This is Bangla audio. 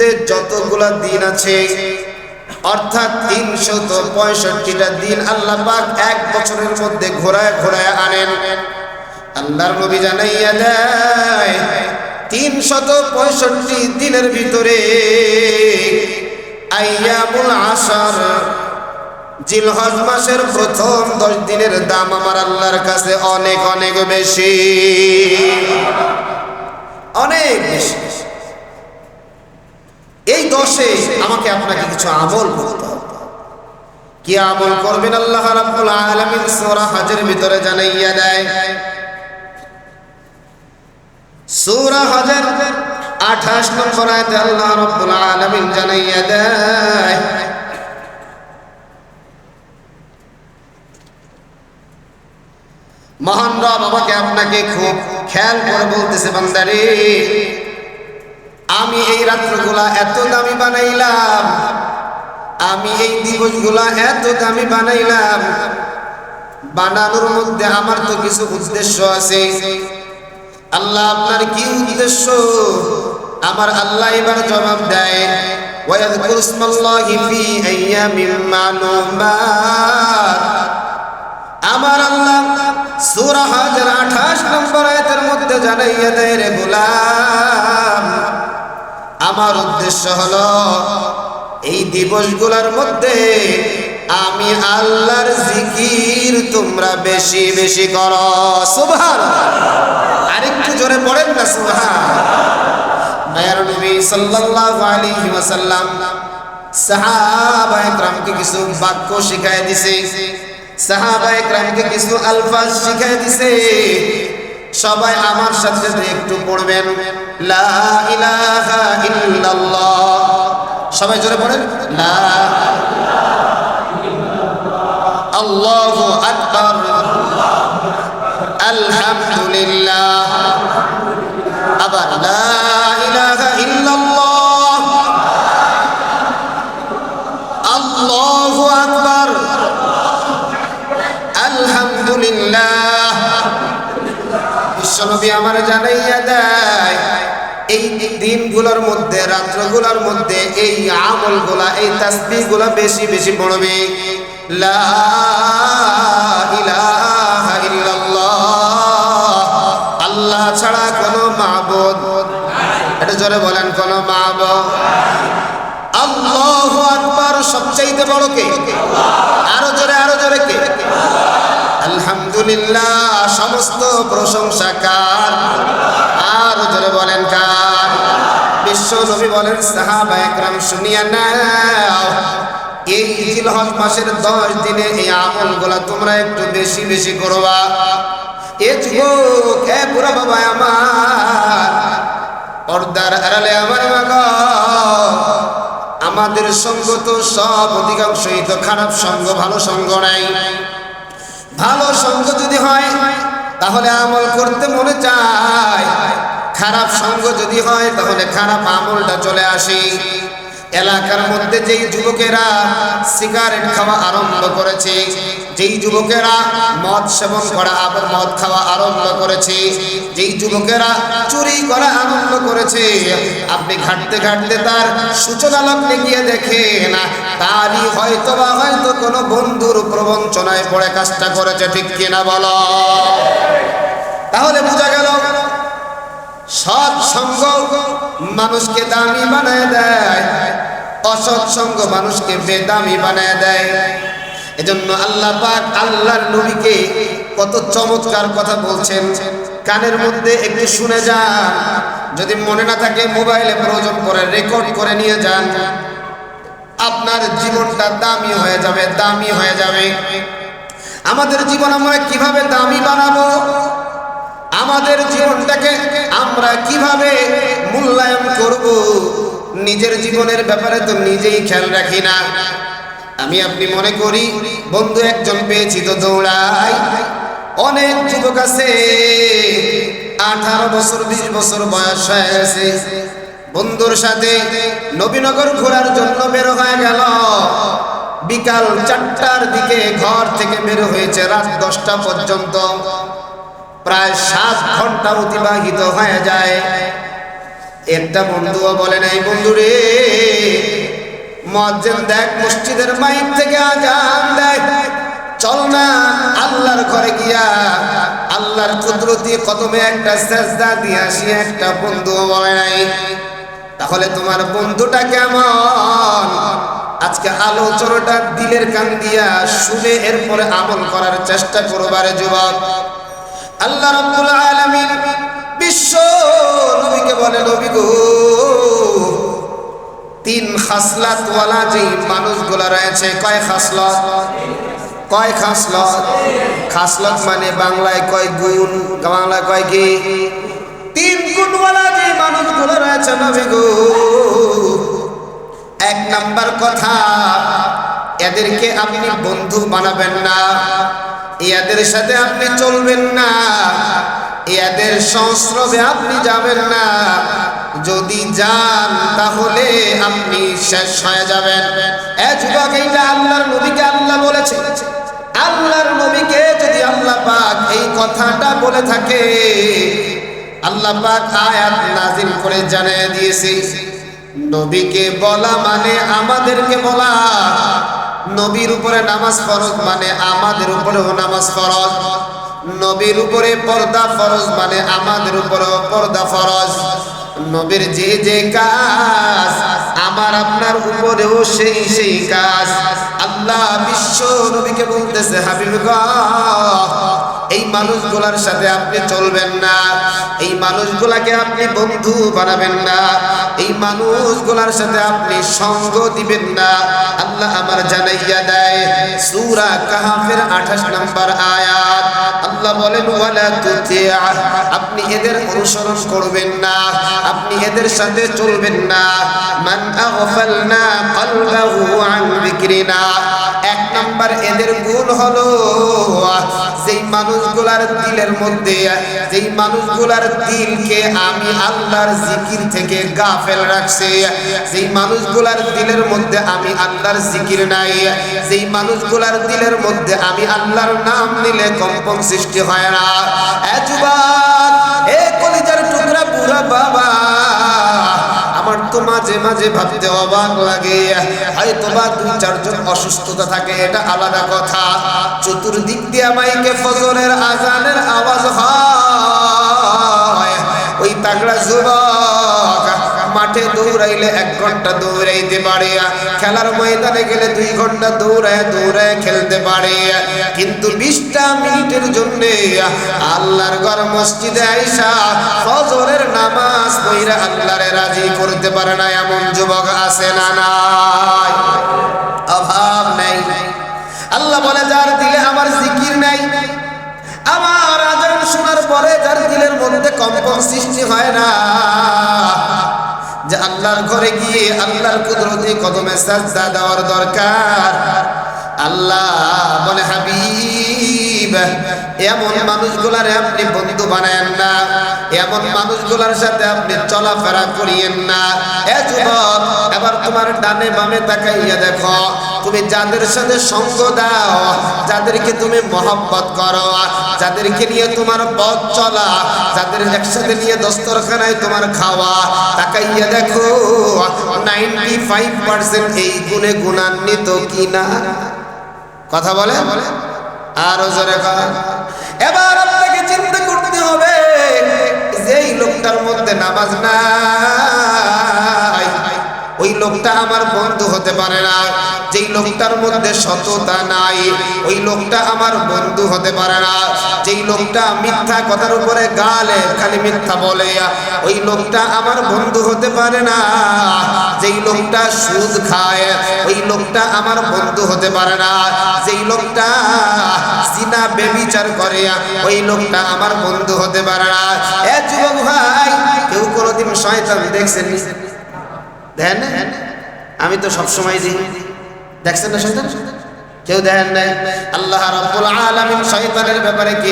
মধ্যে যতগুলা দিন আছে, অর্থাৎ তিনশত পঁয়ষট্টিটা দিন আল্লাহ পাক এক বছরের মধ্যে ঘোরায় ঘোরায় আনেন। আল্লাহর নবী জানাইয়া দেয়, তিনশত পঁয়ষট্টি দিনের ভিতরে আইয়ামুল আসার, জিলহজ মাসের প্রথম দশ দিনের দাম আমার আল্লাহর কাছে অনেক অনেক বেশি। অনেক বেশি। এই দশে আমাকে আপনাকে কিছু আমল করতে হবে। কি আমল করবেন আল্লাহ রাব্বুল আলামিন? সূরা হজের ভিতরে জানাইয়া দেয়, সূরা হজের 28 নম্বর আয়াতে আল্লাহ রাব্বুল আলামিন জানাইয়া দেয়, মহান রব আমাকে আপনাকে খুব খেয়াল করে বলতেছে, বান্দারে আমি এই রাত্রগুলা এত দামি বানাইলাম আমি এই দিবসগুলা এত দামি বানাইলাম বানানোর মধ্যে আমার তো কিছু উদ্দেশ্য আছে আল্লাহ আপনার কি উদ্দেশ্য আমার আল্লাহ এবার জবাব দেয় ويذكر اسم الله في أيام معلومات আমার আল্লাহ সূরা হাজর 28 নম্বর আয়াতের মধ্যে জানাইয়া দেয় রে গোলাম আমার উদ্দেশ্য হল, এই দিবসগুলোর মধ্যে আমি আল্লাহর জিকির তোমরা বেশি বেশি করো। সুবহান। আরেকটু জোরে পড়েন না, সুবহান। মায়ের কিছু বাক্য শিখায় দিছে। কিছু আলফাজ শিখায় দিছে। সবাই আমার সাথে সাথে একটু পড়বেন, লা ইলাহা ইল্লাল্লাহ। সবাই জোরে পড়েন, লা আল্লাহু আকবার। আলহামদুলিল্লাহ। বিশ্বনবী আমার জানাইয়া দেয়, এই দিনগুলোর মধ্যে, রাত্রগুলোর মধ্যে এই আমলগুলা, এই তাসবিহগুলা বেশি বেশি পড়বে। আল্লাহ ছাড়া কোনো মাবুদ এটা জোরে বলেন, কোনো মাবুদ আল্লাহু আকবার, সবচাইতে বড় কে? আরও জোরে আরও জোরে কে? আলহামদুলিল্লাহ, সমস্ত প্রশংসা কার? আর জোরে বলেন কার? বিশ্ব নবী বলেন, সাহাবা একরাম শুনিয়া নাও, এই জিলহজ মাসের দশ দিনে এই আমলগুলা তোমরা একটু বেশি বেশি করবা। এ যুবক, এ বুড়া বাবা আমার, পর্দার আড়ালে আমার মাগো, আমাদের সঙ্গ তো সব অধিকাংশই তো খারাপ সঙ্গ, ভালো সঙ্গ নাই। ভালো সঙ্গ যদি হয়, তাহলে আমল করতে মনে চায়। খারাপ সঙ্গ যদি হয়, তাহলে খারাপ আমলটা চলে আসে। এলাকার মধ্যে যেই যুবকেরা সিগারেট খাওয়া আরম্ভ করেছে, যেই যুবকেরা মদ সেবন করা আবার মদ খাওয়া আরম্ভ করেছে, যেই যুবকেরা চুরি করা আরম্ভ করেছে, আপনি ঘাটতে ঘাটতে তার সূচনা লগ্নে গিয়ে দেখেন, তারই হয়তো বা হয়তো কোনো বন্ধুর প্রবঞ্চনায় পড়ে কাজটা করেছে, ঠিক কিনা বলো? তাহলে বোঝা গেল সৎ সঙ্গ মানুষকে দামি বানায় দেয়, অসৎ সঙ্গ মানুষকে বেদামি বানায় দেয়। এজন্য আল্লাহ পাক আল্লাহর নবীকে কত চমৎকার কথা বলছেন। কানের মধ্যে একটু শুনে যান, যদি মনে না থাকে মোবাইলে প্রয়োজন করে রেকর্ড করে নিয়ে যান। আপনার জীবনটা দামি হয়ে যাবে, দামি হয়ে যাবে। আমাদের জীবন আমরা কীভাবে দামি বানাবো? আমাদের জীবনটাকে আমরা কীভাবে মূল্যায়ন করব? নিজের জীবনের ব্যাপারে তো নিজেই খেয়াল রাখি না। আমি আপনি মনে করি, বন্ধু একজন পেয়েছি তো দৌড়াই। অনেক যুবক আছে, আঠারো বছর, বিশ বছর বয়স হয়ে গেছে। বন্ধুর সাথে নবীনগর ঘোরার জন্য বের হয়ে গেল। বিকাল চারটার দিকে ঘর থেকে বের হয়েছে রাত দশটা পর্যন্ত। প্রায় সাত ঘণ্টা অতিবাহিত হয়ে যায়। একটা বন্ধুও বলে নাই বন্ধু রে মজ্জেন দেখ, মসজিদের মাইক থেকে আজান দেয়। চল না, আল্লাহর ঘরে গিয়া, আল্লাহর কুদরতি কদমে একটা সেজদা দিয়ে আসি, একটা বন্ধুও বলে নাই। তাহলে তোমার বন্ধুটা কেমন? আজকে আলোচনাটা দিলের কান দিয়া শুনে এরপরে আমল করার চেষ্টা করবারে যুবক। আল্লাহ রাব্বুল আলামিন বিশ্ব নবীকে বলে, নবী গো, তিন খাসলাত ওয়ালা যে মানুষগুলো রয়েছে, কয় খাসলত? কয় খাসলত? খাসলত মানে বাংলায় কয় গুণ, বাংলায় কয় কি? তিন গুণওয়ালা যে মানুষগুলো রয়েছে, নবী গো, এক নাম্বার কথা, এদেরকে আপনি বন্ধু বানাবেন না। এদের সাথে আপনি চলবেন না। এদের সংস্রবে আপনি যাবেন না। যদি যান, তাহলে আপনি শেষ হয়ে যাবেন। এ যুবক, এইটা আল্লাহর নবীকে আল্লাহ বলেছে। আল্লাহর নবীকে যদি আল্লাহ পাক এই কথাটা বলে থাকে, আল্লাহ পাক আয়াত নাজিল করে জানিয়ে দিয়েছে, নবীকে বলা মানে আমাদেরকে বলা। নবীর উপরে নামাজ ফরজ মানে আমাদের উপরেও নামাজ ফরজ। নবীর উপরে পর্দা ফরজ মানে আমাদের উপরেও পর্দা ফরজ। নবীর যে যে কাজ, আমার আপনার উপরেও সেই সেই কাজ। আল্লাহ বিশ্ব নবীকে বলতেছে হাবিব এই মানুষগুলার সাথে আপনি চলবেন না। এই মানুষগুলাকে আপনি বন্ধু বানাবেন না। এই মানুষগুলার সাথে আপনি সঙ্গ দিবেন না। আল্লাহ আমার জানাইয়া দেয়, সূরা কাহাফের 28 নম্বর আয়াত। আল্লাহ বলেন, ওয়ালা আপনি এদের অনুসরণ করবেন না। আপনি এদের সাথে চলবেন না। মান আগফালনা কলবাহু আন যিকরিনা নাম্বার এদের গুণ হলো যেই মানুষগুলার দিলের মধ্যে, যেই মানুষগুলার দিলকে আমি আল্লাহর জিকির থেকে গাফেল রাখছে, যেই মানুষগুলার দিলের মধ্যে আমি আল্লাহর জিকির নাই, যেই মানুষগুলার দিলের মধ্যে আমি আল্লাহর নাম নিলে কম্পন সৃষ্টি হয় না। এ মাঝে মাঝে ভাবতে অবাক লাগে। হয়তো বা দুই, চারজন অসুস্থতা থাকে, এটা আলাদা কথা। চতুর্দিক দিয়ে মাইকে ফজরের আজানের আওয়াজ হয়। ওই তাগড়া যুবক মাঠে দৌড়াইলে এক ঘণ্টা দৌড়াইতে পারে। খেলার ময়দানে গেলে দুই ঘণ্টা দৌড়ায় দৌড়ায় খেলতে পারে। কিন্তু বিশটা মিনিটের জন্য আল্লাহর ঘর মসজিদে আইসা ফজরের নামাজ পইরা আল্লাহরে রাজি করতে পারে না এমন যুবক আছে না নাই? অভাব নাই। আল্লাহ বলে, যার দিলে আমার জিকির নাই, আমার আজান শোনার পরে যার দিলের মধ্যে কম্পন সৃষ্টি হয় না। ঘরে গিয়ে আল্লাহর কুদরতি কদমে সাজদা দেওয়ার দরকার। আল্লাহ বলে হাবিব এমন মানুষগুলারে আপনি বন্ধু বানায়েন না। এমন মানুষগুলার সাথে আপনি চলাফেরা করিয়েন না। এ যুবক, এবার তোমার ডানে বামে তাকাইয়া দেখো। তুমি যাদের সাথে সঙ্গ দাও, যাদেরকে তুমি মহব্বত করো, যাদেরকে নিয়ে তোমার পথ চলা, যাদের একসাথে নিয়ে দস্তরখানায় তোমার খাওয়া, তাকাইয়া দেখো নাইনটি ফাইভ পার্সেন্ট এই গুণে গুণান্বিত কিনা। কথা বলে বলে আরও জোরে এবার আপনাকে চিন্তা করতে হবে যেই লোকটার মধ্যে নামাজ নাই। ওই লোকটা আমার বন্ধু হতে পারে না। যেই লোকটার মধ্যে সততা নাই, ওই লোকটা আমার বন্ধু হতে পারে না। যেই লোকটা মিথ্যা কথার উপরে গালে খালি মিথ্যা বলে, ওই লোকটা আমার বন্ধু হতে পারে না। যেই লোকটা সুদ খায়, ওই লোকটা আমার বন্ধু হতে পারে না। যেই লোকটা সিনা বেবিচার করে, ওই লোকটা আমার বন্ধু হতে পারে না। এ যুবক ভাই, কেউ কোনোদিন শয়তান দেখছেন দেখেন না? আমি তো সবসময় দিই। দেখছেন না শয়তান? কেউ দেখেন নাই? আল্লাহ রাব্বুল আলামিন শয়তানের ব্যাপারে কি